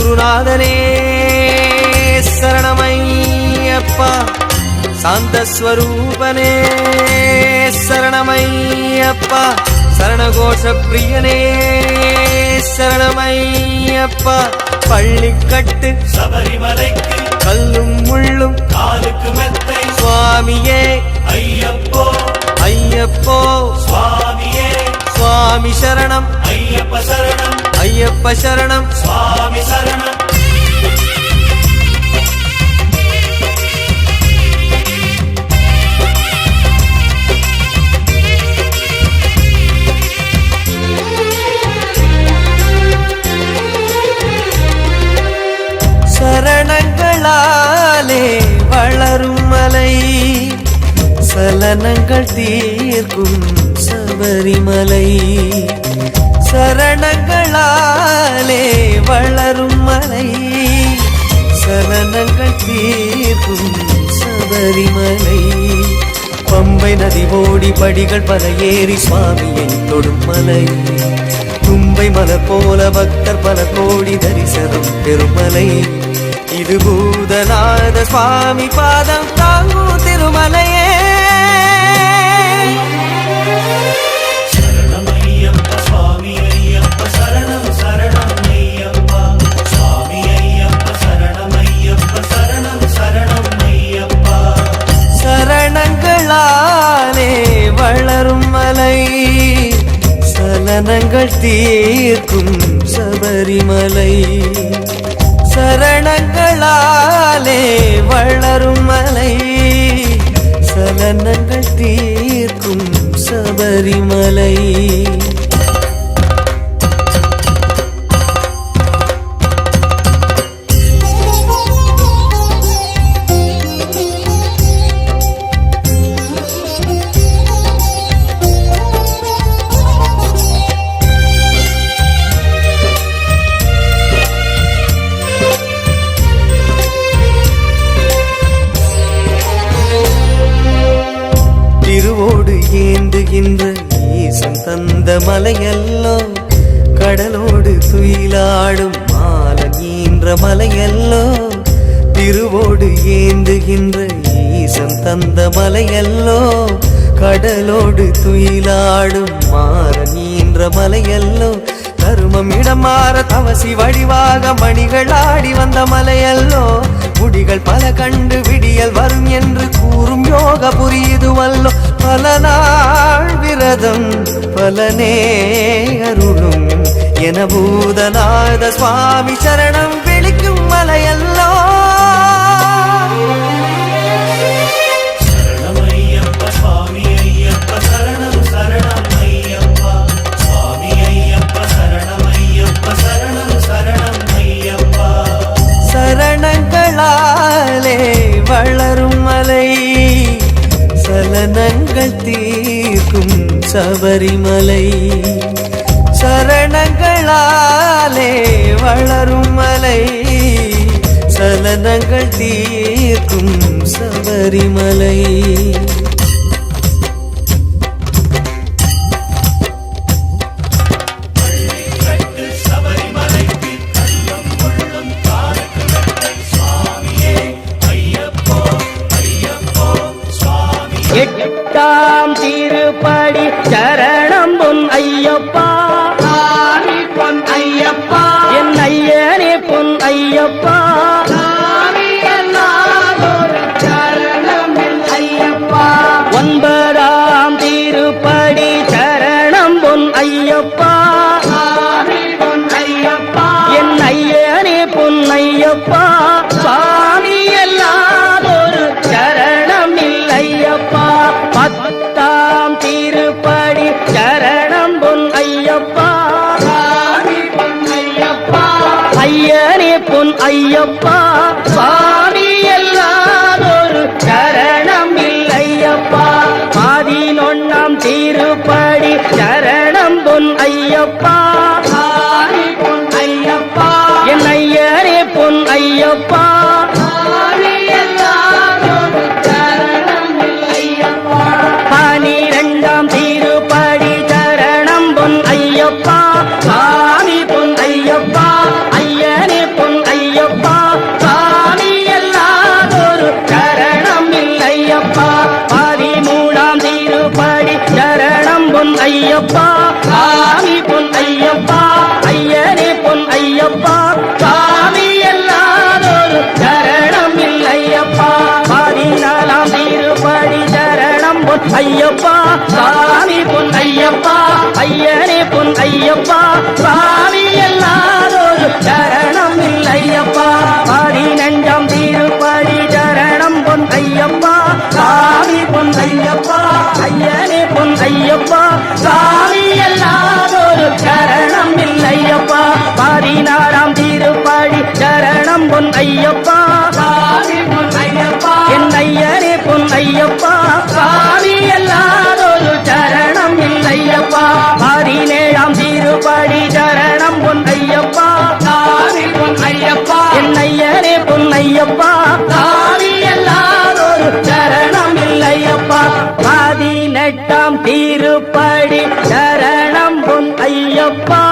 குருநாதனே சரணமையப்பா. சாந்தஸ்வரூபனே சரணமையப்பா. சரணகோஷ பிரியனே சரணமையப்பா. பள்ளிக்கட்டு சபரிமலைக்கு கல்லும் முள்ளும் காலுக்கு மெத்தை சுவாமியே. ஐயப்போ ஐயப்போ. சுவாமியே சுவாமி சரணம். ஐயப்ப சரணம். ஐயப்ப சரணம் சுவாமி சரணம். சரணங்களாலே வளரும் மலை சலனங்கள் தீர்க்கும் சபரிமலை. சரணங்களாலே வளரும் மலை. சரணங்கள் தீர்க்கும் சபரிமலை. பம்பை நதி ஓடி படிகள் பல ஏறி சுவாமியை தொடும் மலை தும்பை மலர் போல பக்தர் பல கோடி தரிசனம் பெருமலை. இது பூதநாத சுவாமி பாதம் தாங்கும் திருமலையே. சலனங்கள் தீர்க்கும் சபரிமலை. சரணங்களாலே வளரும் மலை. சலனங்கள் தீர்க்கும் சபரிமலை. திருவோடு ஏந்துகின்ற ஈசன் தந்த மலையல்லோ. கடலோடு துயிலாடும் மாலகின்ற மலையல்லோ. திருவோடு ஏந்துகின்ற ஈசன் தந்த மலையல்லோ. கடலோடு துயிலாடும் மாறன் மலையல்லோ. தருமம் இடம் மாற தவசி வடிவாக மணிகள் ஆடி வந்த மலையல்லோ. முடிகள் பல கண்டு விடியல் வரும் என்று கூறும் யோக புரியுதுவல்லோ. பல நாள் விரதம் பலனே அருளும் என பூதநாத சுவாமி சரணம் விழிக்கும் மல சபரிமலை. சரணங்களாலே வளரும் மலை. சலனங்கள் தீர்க்கும் சபரிமலை. எட்டாம் திருப்படி சரணம் பொன் ஐயப்பா. ஐயப்பா சுவாமி எல்லாம் ஒரு சரணம் இல்லையப்பா. பதினொன்னாம் திருப்படி சரணம் பொன் ஐயப்பா. பொன் ஐயப்பா. சாமி பொன் ஐயப்பா. ஐயனே பொன் ஐயப்பா. சாமி எல்லாதொரு சரணம் இல்லையப்பா. பதினாலாம் திருப்படி சரணம் பொன் ஐயப்பா. சாமி பொன் ஐயப்பா. ஐயனே பொன் ஐயப்பா. என்னையனே பொன்னையப்பா. எல்லாரோரு சரணம் இல்லையப்பா பதினெட்டாம் திருப்படி சரணம் பொன் ஐயப்பா.